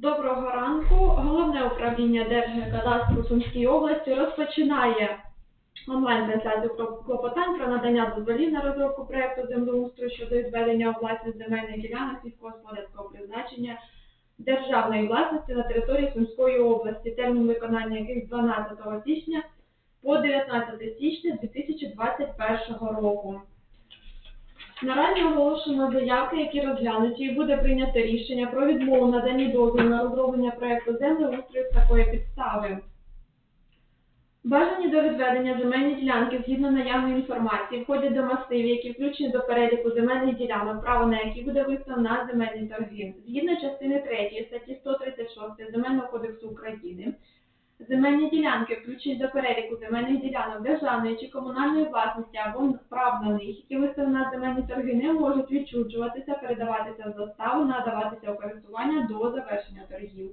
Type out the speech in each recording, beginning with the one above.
Доброго ранку. Головне управління Держгеокадастру Сумській області розпочинає онлайн-трансляцію клопотань про надання дозволів на розробку проекту землеустрою щодо відведення у земельних ділянок сільськогосподарського призначення державної власності на території Сумської області, термін виконання яких з 12 січня по 19 січня 2021 року. Наразі оголошено заявки, які розглянуті, і буде прийнято рішення про відмову наданні дозволу на розроблення проекту землеустрою з такої підстави. Бажані до відведення земельні ділянки згідно наявної інформації входять до масивів, які включені до переліку земельних ділянок, право на які буде виставлено на земельні торги. Згідно частини 3 статті 136 Земельного кодексу України, Земельні ділянки, включені до переліку земельних ділянок державної чи комунальної власності або прав на них, які виставлені на земельні торги, не можуть відчужуватися, передаватися в заставу, надаватися у користування до завершення торгів.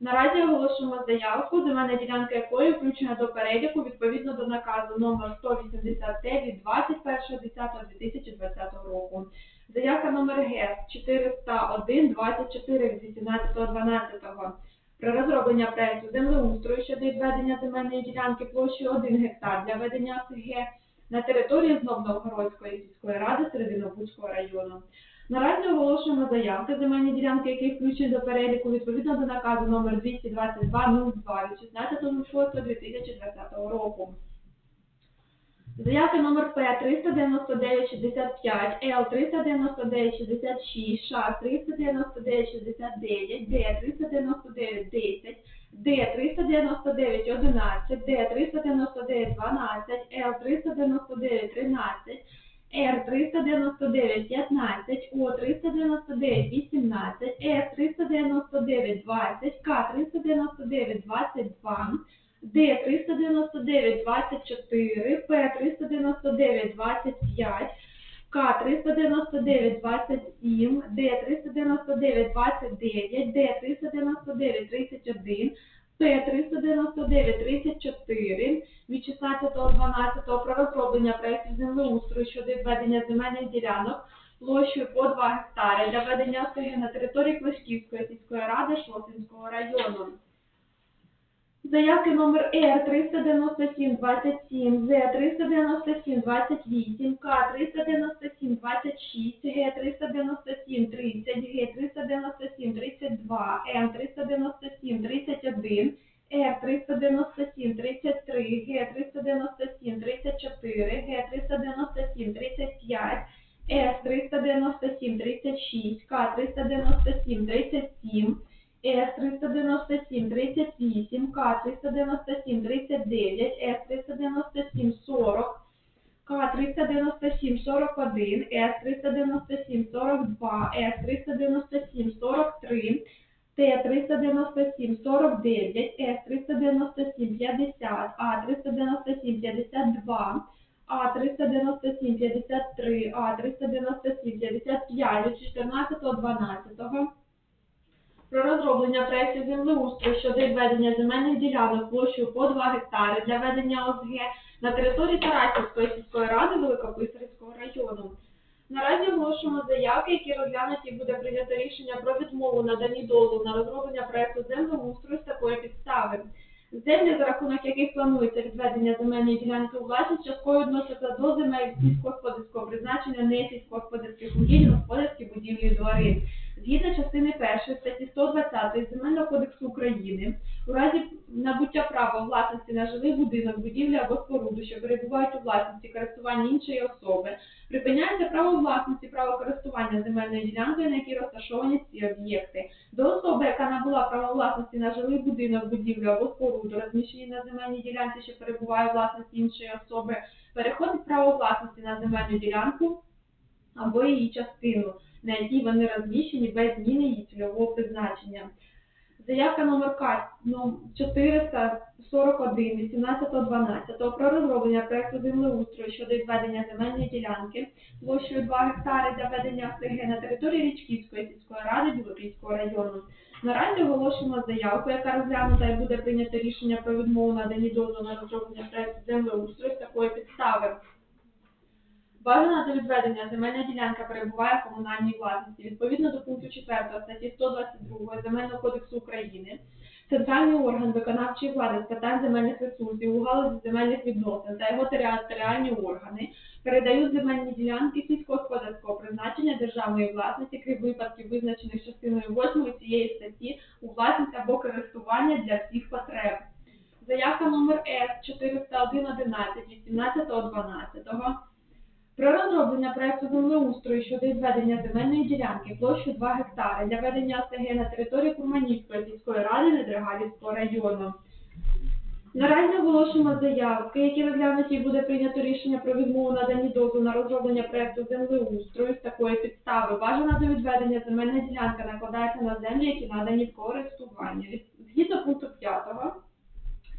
Наразі оголошуємо заявку, земельна ділянка якої включена до переліку відповідно до наказу номер 189 від 21.10.2020 року. Заявка номер ГЕС 401 24 від 18.12 про розроблення проєкту землеустрою щодо відведення земельної ділянки площею 1 гектар для ведення ОСГ на території знов Новгородської сільської ради Серединопутського району. Наразі оголошуємо заявки земельні ділянки, які включені до переліку відповідно до наказу номер 22202 від 16.06.2020 року. Заявки номер П 39965, Л 39966, Ш 39969, Д 39910, Д 39911, Д 39912, Л 39913, Р 39915, О 39918, С 39920, К 39922, Д 399 24, П 399 25, К 399 27, Д 399 29, Д 399 31, П 399 34 від 16.12 про розроблення проєктів землеустрою щодо відведення земельних ділянок площею по 2 гектари для ведення ОСГ на території Клишківської сільської ради Шосинського району. Заявки номер Р 397 27, З 397 28, К 397 26, Г 397 30, Г 397 32, М 397 31, Р 397 33, Г 397 34, Г 397 35, С 397 36, К 397 37, С 397 38, К 397 39, С 397 40, К 397 41, С 397 42, про розроблення проєктів землеустрою щодо відведення земельних ділянок площею по 2 гектари для ведення ОСГ на території Тарасівської сільської ради Великописарівського району. Наразі оголошуємо заявки, які розглянуті буде прийнято рішення про відмову наданні дозволу на розроблення проєкту землеустрою з такої підстави. Землі, за рахунок яких планується відведення земельної ділянки у власність, частково відносяться до земель сільськогосподарського призначення, не сільськогосподарських угідь, господарські будівлі і двори. Згідно частини 1 статті 120 Земельного кодексу України, у разі набуття права власності на жилий будинок, будівлю або споруду, що перебувають у власності користування іншої особи, припиняється право власності, право користування земельною ділянкою, на якій розташовані ці об'єкти. До особи, яка набула право власності на жилий будинок, будівлю або споруду, розміщені на земельній ділянці, що перебуває у власності іншої особи, переходить право власності на земельну ділянку або її частину, на якій вони розміщені без зміни її цільового призначення. Заявка номер К ну, 441 18.12 про розроблення проекту землеустрою щодо відведення земельної ділянки площею 2 гектари для ведення ОСГ на території Річківської сільської ради Білопільського району. Наразі оголошуємо заявку, яка розглянута і буде прийнято рішення про відмову наданні дозволу на розроблення проекту землеустрою з такої підстави. Бажана до відведення земельна ділянка перебуває в комунальній власності. Відповідно до пункту 4 статті 122 Земельного кодексу України, центральний орган виконавчої влади з питань земельних ресурсів у галузі земельних відносин та його територіальні органи передають земельні ділянки сільськогосподарського призначення державної власності, крім випадків, визначених частиною 8 цієї статті, у власність або користування для всіх потреб. Заявка номер С 40111 18.12 про розроблення проекту землеустрою щодо відведення земельної ділянки площею 2 гектари для ведення ОСГ на території Курманівської сільської ради Недригалівського району. Наразі оголошуємо заявки, які розглянуті і буде прийнято рішення про відмову надані дозволу на розроблення проекту землеустрою з такої підстави. Бажана до відведення земельна ділянка накладається на землі, які надані в користування. Згідно пункту 5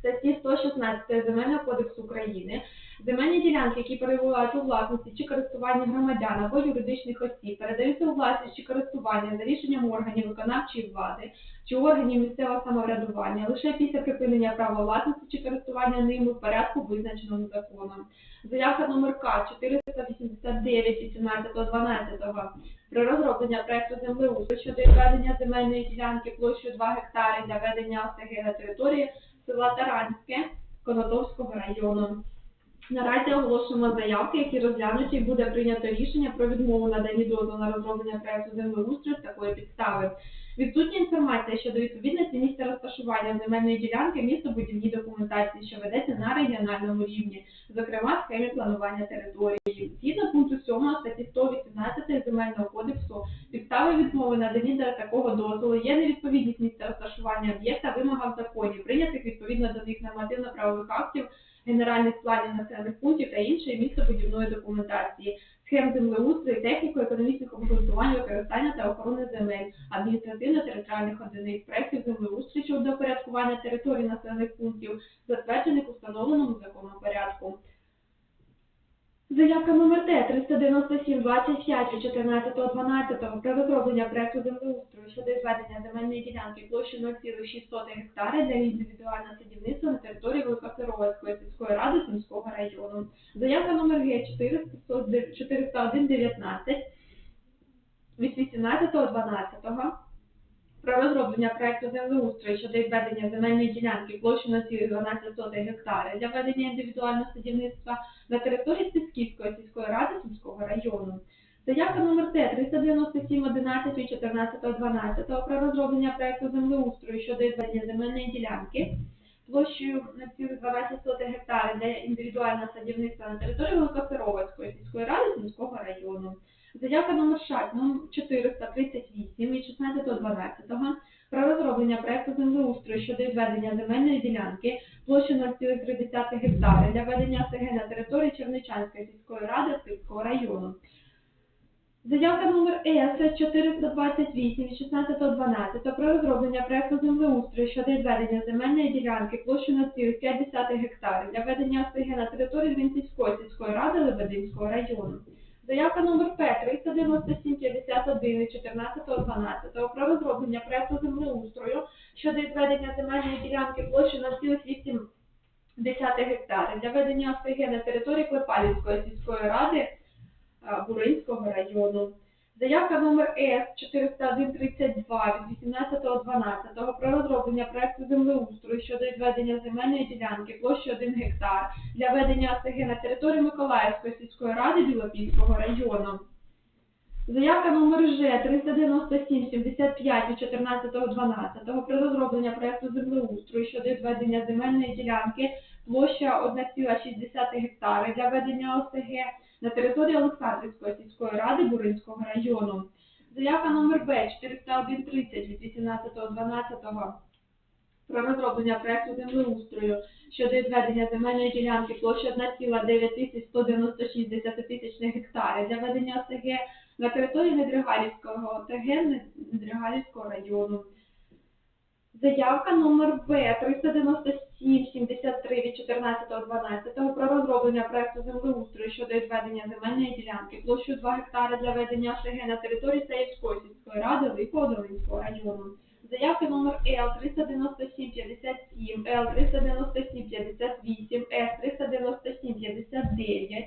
статті 116 Земельного кодексу України, земельні ділянки, які перебувають у власності чи користуванні громадян або юридичних осіб, передаються у власність чи користування за рішенням органів виконавчої влади чи органів місцевого самоврядування лише після припинення права власності чи користування ними в порядку, визначеному законом. Заявка номер К 489 18.12 про розроблення проекту землеустрою щодо відведення земельної ділянки площею 2 гектари для ведення ОСГ на території села Таранське Конотопського району. Наразі оголошуємо заявки, які розглянуті, і буде прийнято рішення про відмову надані дозволу на розроблення проекту землеустрою з такої підстави. Відсутня інформація щодо відповідності місця розташування земельної ділянки містобудівній документації, що ведеться на регіональному рівні, зокрема схемі планування території. Згідно пункту 7 статті 118 Земельного кодексу, підстави відмови надані до такого дозволу є невідповідність місця розташування об'єкта вимогам законів, прийнятих відповідно до них нормативно-правових актів, генеральних планів населених пунктів та іншої містобудівної документації, схем землеустрою, техніко-економічних обґрунтувань використання та охорони земель, адміністративно-територіальних одиниць, проєктів землеустрою щодо порядкування території населених пунктів, затверджених установленому законом порядку. Заявка номер Т 397 25 від 14.12 про розроблення проекту землеустрою щодо відведення земельної ділянки площею 0,6 гектари для індивідуального садівництва на території Великосеровецької сільської ради Сумського району. Заявка номер Г 401 19 від 18.12 про розроблення проекту землеустрою щодо відведення земельної ділянки площею 0,12 гектари для ведення індивідуального садівництва на території Стецьківської сільської ради Сумського району. Заявка номер Т 397 11 від 14.12 про розроблення проекту землеустрою щодо відведення земельної ділянки площею на цілих 12 гектари для індивідуального садівництва на території Великосеровецької сільської ради Сумського району. Заявка номер 6, номер 438 від 16.12 про розроблення проекту землеустрою щодо відведення земельної ділянки площею 0,3 гектари для ведення СГ на території Черничанської сільської ради Сільського району. Заявка номер С 428 від 16.12 про розроблення проекту землеустрою щодо відведення земельної ділянки площею 0,5 гектари для ведення СГ на території Вінцівської сільської ради Лебединського району. Заявка номер П 397 51 від 14.12 про розроблення проекту землеустрою щодо відведення земельної ділянки площі на площею 0,8 гектарів для ведення ОСГ території Клепалівської сільської ради Буринського району. Заявка номер С 40132 від 18.12 про розроблення проекту землеустрою щодо відведення земельної ділянки площею 1 гектар для ведення ОСГ на території Миколаївської сільської ради Білопільського району. Заявка номер Ж 397 75 від 14.12 про розроблення проекту землеустрою щодо відведення земельної ділянки площа 1,6 гектари для ведення ОСГ на території Олександрівської сільської ради Буринського району. Заявка номер Б 40130 від 18.12 про розроблення проекту землеустрою щодо відведення земельної ділянки площі 1,9196 десятитисячних гектарів для ведення ОСГ на території Недригалівського ОТГ Недригалівського району. Заявка номер В 397 73 від 14.12 про розроблення проекту землеустрою щодо відведення земельної ділянки площею 2 гектари для ведення ОСГ на території Саївської сільської ради Великого району. Заявки номер Л 397 57, Л 397 58, С 397 59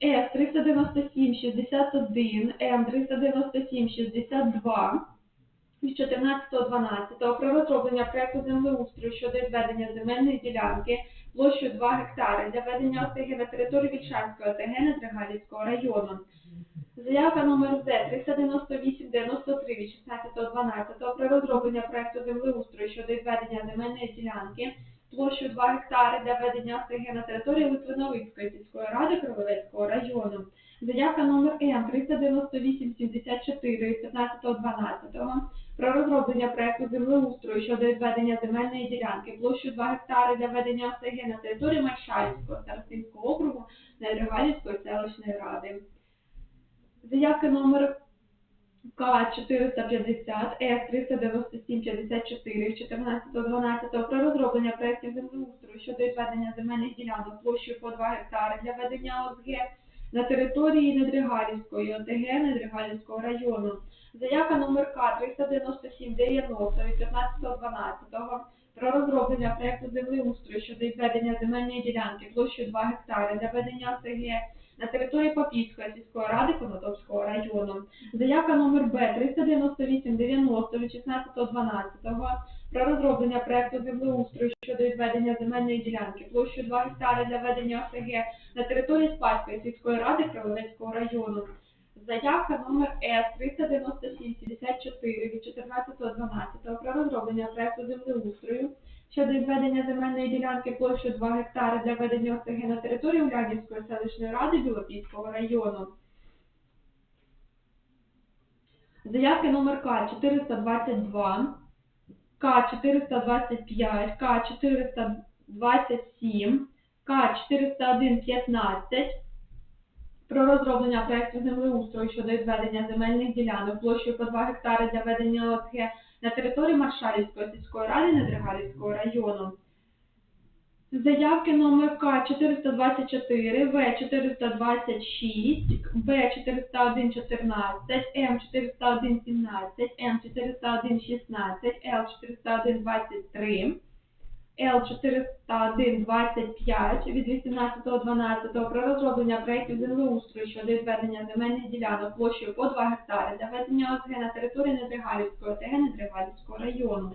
С 397 61, М 397 62 від 14.12 про розроблення проекту землеустрою щодо відведення земельної ділянки площею 2 гектари для ведення ОТГ на території Вільшанської ОТГ Недригалівського району. Заявка номер З 398 93 від 16.12 про розроблення проекту землеустрою щодо відведення земельної ділянки площею 2 гектари для ведення ОТГ на території Литвиновицької сільської ради Кривовецького району. Заявка номер М 398 74 від 15.12 про розроблення проекту землеустрою щодо відведення земельної ділянки площею 2 гектари для ведення ОТГ на території Маршальського Старостинського округу Недригалівської селищної ради. Заявка номер К 450 С 397 54 14.12 про розроблення проєктів землеустрою щодо відведення земельних ділянок площею по 2 гектари для ведення ОСГ на території Недригалівської ОТГ Недригалівського району. Заявка номер К 397 90 від 15.12 про розроблення проєкту землеустрою щодо відведення земельної ділянки площею 2 гектари для ведення ОСГ на території Попівської сільської ради Конотопського району. Заявка номер Б 398 90 від 16.12 про розроблення проекту землеустрою щодо відведення земельної ділянки площею 2 гектари для ведення ОСГ на території Спаської сільської ради Кривовецького району. Заявка номер С 397 74 від 14.12 про розроблення проекту землеустрою щодо відведення земельної ділянки площею 2 гектари для ведення ОСГ на території Улянівської селищної ради Білопільського району. Заявки номер К 422, К 425, К 427, К 401 15 про розроблення проекту землеустрою щодо відведення земельних ділянок площею по 2 гектари для ведення ОСГ на території Маршалівської сільської ради Недригалівського району. Заявки номер К 424, В 426, Б 401 14, М 401 17, Н 401 16, Л 401 23, Л 401 25 від 18.12 про розроблення проєктів землеустрою щодо відведення земельних ділянок площею по 2 гектари для ведення ОСГ на території Недригалівської ОТГ Недригалівського району.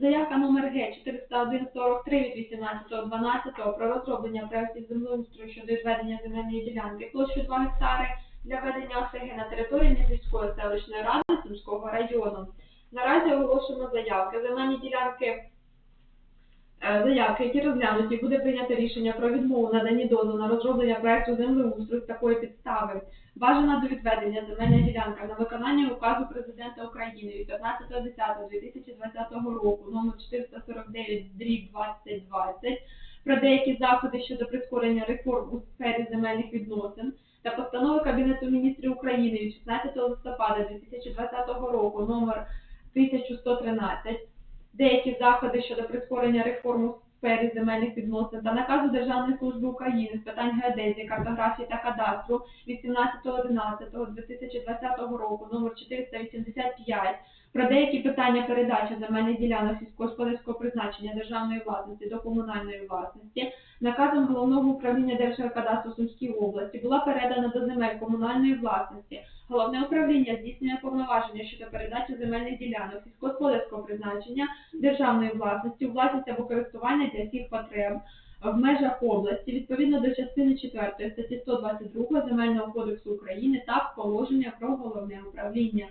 Заявка номер Г 40143 від 18.12 про розроблення проєктів землеустрою щодо відведення земельної ділянки площі 2 гектари для ведення ОСГ на території міської селищної ради Сумського району. Наразі оголошено заявки. Земельні ділянки заявки, які розглянуті, буде прийнято рішення про відмову наданні дозволу на розроблення проекту землеустрою з такої підстави. Бажана до відведення земельна ділянка на виконання указу Президента України від 15.10.2020 року номер 449 дріб 2020 про деякі заходи щодо прискорення реформ у сфері земельних відносин та постанови Кабінету міністрів України від 16 листопада 2020 року номер 1113 деякі заходи щодо прискорення реформ у сфері земельних відносин та наказу Державної служби України з питань геодезії, картографії та кадастру від 17.11.2020 року номер 485 про деякі питання передачі земельних ділянок сільськогосподарського призначення державної власності до комунальної власності наказом головного управління Держгеокадастру Сумській області була передана до земель комунальної власності. Головне управління здійснює повноваження щодо передачі земельних ділянок сільськогосподарського призначення державної власності у власність або користування для всіх потреб в межах області відповідно до частини 4 статті 122 Земельного кодексу України та положення про головне управління.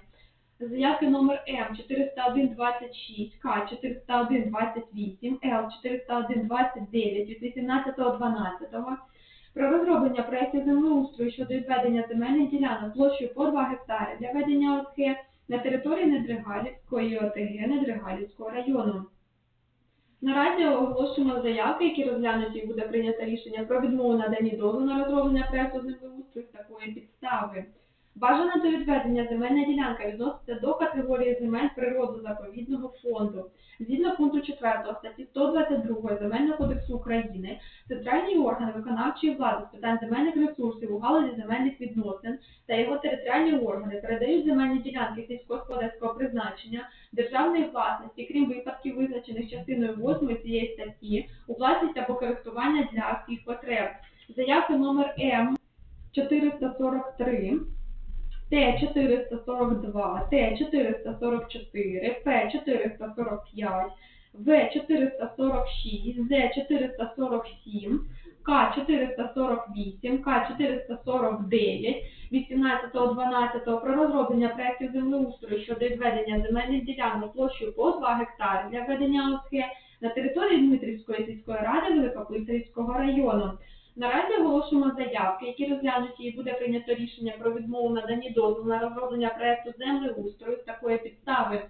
Заявки номер М 40126, К 40128, Л 40129 від 18.12 про розроблення проєктів землеустрою щодо відведення земельних ділянок площею по 2 гектари для ведення ОСГ на території Недригалівської ОТГ Недригалівського району. Наразі оголошуємо заявки, які розглянуті і буде прийнято рішення про відмову наданні дозволу на розроблення проєкту землеустрою з такої підстави. Бажана до відведення земельна ділянка відноситься до категорії земель природозаповідного фонду. Згідно пункту 4 статті 122 Земельного кодексу України, центральні органи виконавчої влади з питань земельних ресурсів у галузі земельних відносин та його територіальні органи передають земельні ділянки сільськогосподарського призначення державної власності, крім випадків, визначених частиною 8 цієї статті, у власність або користування для всіх потреб. Заявки номер М 443, Т442, Т444, П445, В446, З447, К448, К449, 18.12 про розроблення проєктів землеустрою щодо відведення земельних ділянок площею по 2 гектари для ведення ОСГ на території Дмитрівської сільської ради Великописарівського району. Наразі оголошуємо заявки, які розглянуті і буде прийнято рішення про відмову надані дозволу на розроблення проекту землеустрою з такої підстави.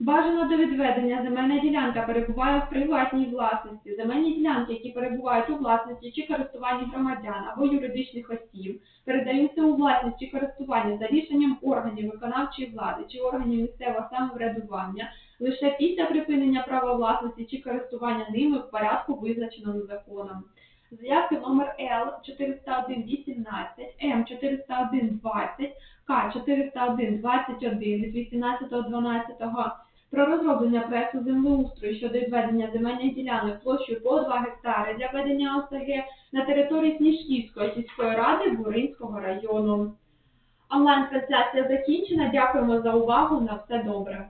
Бажано до відведення земельна ділянка перебуває в приватній власності. Земельні ділянки, які перебувають у власності чи користуванні громадян або юридичних осіб, передаються у власність чи користування за рішенням органів виконавчої влади чи органів місцевого самоврядування лише після припинення права власності чи користування ними в порядку, визначеному законом. Заявки номер Л 40118, М 40120, К 40121 від 18.12 про розроблення проекту землеустрою щодо відведення земельних ділянок площею по 2 гектари для ведення ОСГ на території Сніжківської сільської ради Буринського району. Онлайн-трансляція закінчена. Дякуємо за увагу. На все добре.